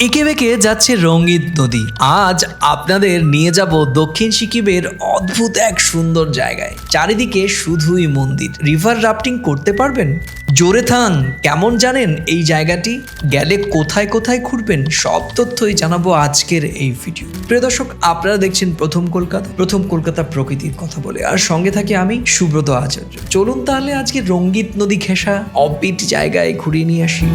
এঁকে বেঁকে যাচ্ছে রঙ্গিত নদী। আজ আপনাদের নিয়ে যাব দক্ষিণ সিকিমের অদ্ভুত এক সুন্দর জায়গায়। চারিদিকে শুধুই মন্দির। রিভার রাফটিং করতে পারবেন? জোরে থাং কেমন জানেন এই জায়গাটি? গেলে কোথায় কোথায় ঘুরবেন? সব তথ্যই জানাব আজকের এই ভিডিও। প্রিয় দর্শক, আপনারা দেখছেন প্রথম কলকাতা। প্রথম কলকাতা প্রকৃতির কথা বলে। আর সঙ্গে থাকি আমি সুব্রত আচার্য। চলুন তাহলে আজকে রঙ্গিত নদী ঘেঁষা অবিট জায়গায় ঘুরিয়ে নিয়ে আসি।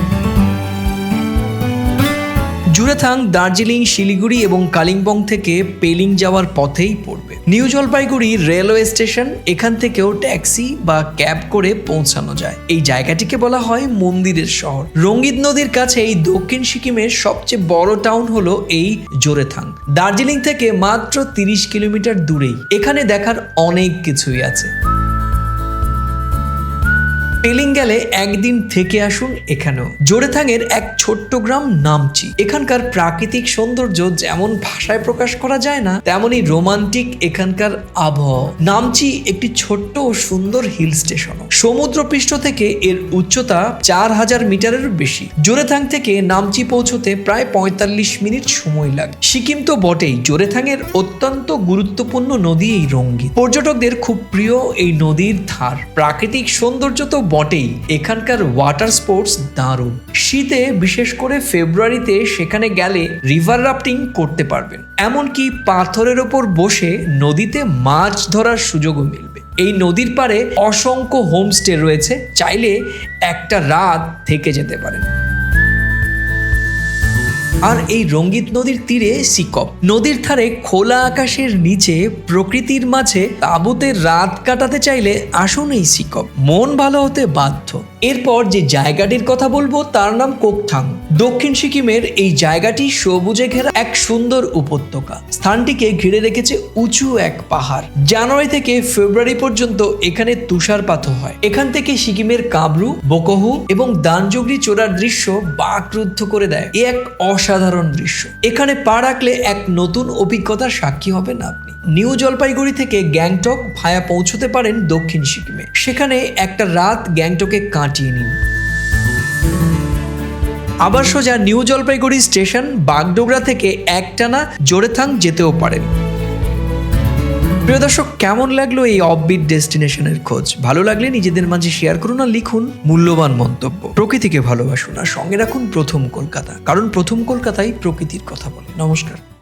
জুরেথাং দার্জিলিং, শিলিগুড়ি এবং কালিম্পং থেকে পেলিং যাওয়ার পথেই পড়বে। নিউ জলপাইগুড়ি রেলওয়ে স্টেশন, এখান থেকেও ট্যাক্সি বা ক্যাব করে পৌঁছানো যায়। এই জায়গাটিকে বলা হয় মন্দিরের শহর। রঙ্গিত নদীর কাছে এই দক্ষিণ সিকিমের সবচেয়ে বড় টাউন হলো এই জোরেথাং। দার্জিলিং থেকে মাত্র তিরিশ কিলোমিটার দূরেই। এখানে দেখার অনেক কিছুই আছে। পেলিং গেলে একদিন থেকে আসুন এখানেও। জোরেথাঙের এক ছোট্ট গ্রাম নামচি। এখানকার প্রাকৃতিক সৌন্দর্য যেমন ভাষায় প্রকাশ করা যায় না তেমনই রোমান্টিক এখানকার আবহাওয়া নামচি একটি ছোট্ট ও সুন্দর হিল স্টেশন সমুদ্রপৃষ্ঠ থেকে এর উচ্চতা চার হাজার মিটারের বেশি। জোরেথাং থেকে নামচি পৌঁছতে প্রায় পঁয়তাল্লিশ মিনিট সময় লাগে। সিকিম তো বটেই জোরেথাঙের অত্যন্ত গুরুত্বপূর্ণ নদী এই রঙ্গিত পর্যটকদের খুব প্রিয় এই নদীর ধার। প্রাকৃতিক সৌন্দর্য তো বটেই। এখানকার ওয়াটার স্পোর্টস দারুণ। শীতে, বিশেষ করে ফেব্রুয়ারিতে, সেখানে গেলে রিভার রাফটিং করতে পারবেন। এমনকি পাথরের ওপর বসে নদীতে মাছ ধরার সুযোগও মিলবে। এই নদীর পাড়ে অসংখ্য হোমস্টে রয়েছে। চাইলে একটা রাত থেকে যেতে পারেন। আর এই রঙ্গিত নদীর তীরে সিকপ নদীর ধারে খোলা আকাশের নিচে প্রকৃতির মাঝে তাঁবুতে রাত কাটাতে চাইলে আসুন এই সিকপ মন ভালো হতে বাধ্য। এরপর যে জায়গাটির কথা বলব, তার নাম কোকথাং। দক্ষিণ সিকিমের এই জায়গাটি সবুজে ঘেরা এক সুন্দর উপত্যকা। স্থানটিকে ঘিরে রেখেছে উঁচু এক পাহাড়। জানুয়ারি থেকে ফেব্রুয়ারি পর্যন্ত এখানে তুষারপাত হয়। এখান থেকে সিকিমের কাবরু, বোকহু এবং দানজুগরি চোরার দৃশ্য বাকরুদ্ধ করে দেয়। এ এক অসাধারণ দৃশ্য। এখানে পা রাখলে এক নতুন অভিজ্ঞতার সাক্ষী হবেন আপনি নিউ জলপাইগুড়ি থেকে গ্যাংটক ভায়া পৌঁছতে পারেন দক্ষিণ সিকিমে। সেখানে একটা রাত গ্যাংটকে কাটিয়ে নিন। আবার সোজা নিউ জলপাইগুড়ি স্টেশন বাগডোগরা থেকে একটানা জোরেথাং যেতেও পারেন। প্রিয় দর্শক, কেমন লাগল এই অফবিট ডেস্টিনেশনের খোঁজ? ভালো লাগলে নিজেদের মাঝে শেয়ার করুন আর লিখুন মূল্যবান মন্তব্য। প্রকৃতিকে ভালোবাসুন আর সঙ্গে রাখুন প্রথম কলকাতা। কারণ প্রথম কলকাতায় প্রকৃতির কথা বলে। নমস্কার।